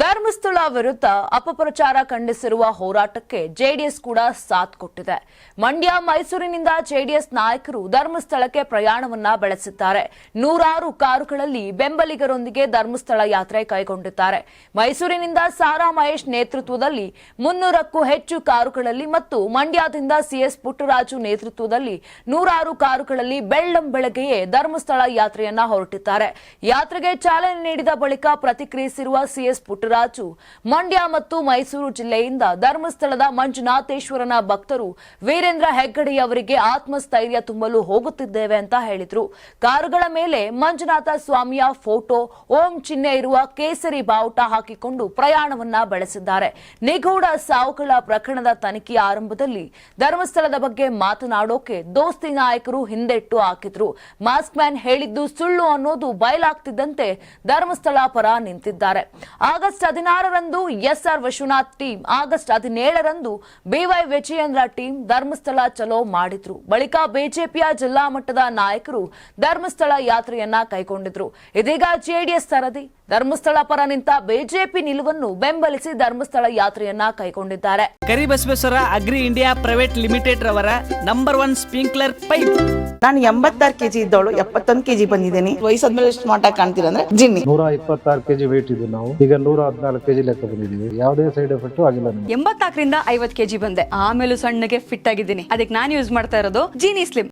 ಧರ್ಮಸ್ಥಳ ವಿರುದ್ಧ ಅಪಪ್ರಚಾರ ಖಂಡಿಸಿರುವ ಹೋರಾಟಕ್ಕೆ ಜೆಡಿಎಸ್ ಕೂಡ ಸಾಥ್ ಕೊಟ್ಟಿದೆ. ಮಂಡ್ಯ, ಮೈಸೂರಿನಿಂದ ಜೆಡಿಎಸ್ ನಾಯಕರು ಧರ್ಮಸ್ಥಳಕ್ಕೆ ಪ್ರಯಾಣವನ್ನ ಬೆಳೆಸಿದ್ದಾರೆ. ನೂರಾರು ಕಾರುಗಳಲ್ಲಿ ಬೆಂಬಲಿಗರೊಂದಿಗೆ ಧರ್ಮಸ್ಥಳ ಯಾತ್ರೆ ಕೈಗೊಂಡಿದ್ದಾರೆ. ಮೈಸೂರಿನಿಂದ ಸಾರಾ ಮಹೇಶ್ ನೇತೃತ್ವದಲ್ಲಿ ಮುನ್ನೂರಕ್ಕೂ ಹೆಚ್ಚು ಕಾರುಗಳಲ್ಲಿ ಮತ್ತು ಮಂಡ್ಯದಿಂದ ಸಿಎಸ್ ಪುಟ್ಟರಾಜು ನೇತೃತ್ವದಲ್ಲಿ ನೂರಾರು ಕಾರುಗಳಲ್ಲಿ ಬೆಳ್ಳಂ ಬೆಳಗ್ಗೆಯೇ ಧರ್ಮಸ್ಥಳ ಯಾತ್ರೆಯನ್ನ ಹೊರಟಿದ್ದಾರೆ. ಯಾತ್ರೆಗೆ ಚಾಲನೆ ನೀಡಿದ ಬಳಿಕ ಪ್ರತಿಕ್ರಿಯಿಸಿರುವ ಸಿಎಸ್ ಪುಟ್ಟರಾಜು. ಮಂಡ್ಯ ಮತ್ತು ಮೈಸೂರು ಜಿಲ್ಲೆಯಿಂದ ಧರ್ಮಸ್ಥಳದ ಮಂಜುನಾಥೇಶ್ವರನ ಭಕ್ತರು ವೀರೇಂದ್ರ ಹೆಗ್ಗಡೆ ಅವರಿಗೆ ಆತ್ಮಸ್ಥೈರ್ಯ ತುಂಬಲು ಹೋಗುತ್ತಿದ್ದೇವೆ ಅಂತ ಹೇಳಿದ್ರು. ಕಾರುಗಳ ಮೇಲೆ ಮಂಜುನಾಥ ಸ್ವಾಮಿಯ ಫೋಟೋ, ಓಂ ಚಿಹ್ನೆ ಇರುವ ಕೇಸರಿ ಬಾವುಟ ಹಾಕಿಕೊಂಡು ಪ್ರಯಾಣವನ್ನ ಬೆಳೆಸಿದ್ದಾರೆ. ನಿಗೂಢ ಸಾವುಗಳ ಪ್ರಕರಣದ ತನಿಖೆ ಆರಂಭದಲ್ಲಿ ಧರ್ಮಸ್ಥಳದ ಬಗ್ಗೆ ಮಾತನಾಡೋಕೆ ದೋಸ್ತಿ ನಾಯಕರು ಹಿಂದೆಟ್ಟು ಹಾಕಿದ್ರು. ಮಾಸ್ಕ್ ಮ್ಯಾನ್ ಹೇಳಿದ್ದು ಸುಳ್ಳು ಅನ್ನೋದು ಬಯಲಾಗ್ತಿದ್ದಂತೆ ಧರ್ಮಸ್ಥಳ ಪರ ನಿಂತಿದ್ದಾರೆ. ಆಗಸ್ಟ್ ಹದಿನಾರರಂದು S R Vishwanath team August ಹದಿನೇಳರಂದು B Y Vijayendra team Dharmasthala ಚಲೋ ಮಾಡಿದ್ರು. ಬಳಿಕ ಬಿಜೆಪಿಯ ಜಿಲ್ಲಾ ಮಟ್ಟದ ನಾಯಕರು ಧರ್ಮಸ್ಥಳ ಯಾತ್ರೆಯನ್ನ ಕೈಗೊಂಡಿದ್ರು. ಇದೀಗ ಜೆಡಿಎಸ್ ಸರದಿ. ಧರ್ಮಸ್ಥಳ ಪರ ನಿಂತ ಬಿಜೆಪಿ ನಿಲುವನ್ನು ಬೆಂಬಲಿಸಿ ಧರ್ಮಸ್ಥಳ ಯಾತ್ರೆಯನ್ನ ಕೈಗೊಂಡಿದ್ದಾರೆ. Karibasaveshwara agri India private limited ರವರ ನಂಬರ್ ಒನ್ ಸ್ಪ್ರಿಂಕ್ಲರ್ ಪೈಪ್. ನಾನು ಎಂಬತ್ತಾರು ಕೆಜಿ ಇದ್ದವಳು ಎಪ್ಪತ್ತೊಂದು ಕೆಜಿ ಬಂದಿದ್ದೀನಿ. ವಯಸ್ಸಾದ್ಮೇಲೆ ಸ್ಮಾರ್ಟ್ ಆಗಿ ಕಾಣ್ತೀರಾ ಅಂದ್ರೆ ಜಿನ್ನಿ. ನೂರ ಇಪ್ಪತ್ತಾರು ಕೆಜಿ ವೇಟ್ ಇದೆ ನಾವು. ಈಗ ನೂರ ಹದಿನಾಲ್ಕು ಕೆಜಿ ಲೆಕ್ಕ ಬಂದಿದ್ದೀವಿ ಯಾವುದೇ ಸೈಡ್ ಎಫೆಕ್ಟ್ ಆಗಿಲ್ಲ ನಮಗೆ. ಎಂಬತ್ನಾಲ್ಕರಿಂದ ಐವತ್ ಕೆಜಿ ಬಂದೆ. ಆಮೇಲೆ ಸಣ್ಣಗೆ ಫಿಟ್ ಆಗಿದ್ದೀನಿ. ಅದಕ್ಕೆ ನಾನು ಯೂಸ್ ಮಾಡ್ತಾ ಇರೋದು ಜೀನಿ ಸ್ಲಿಮ್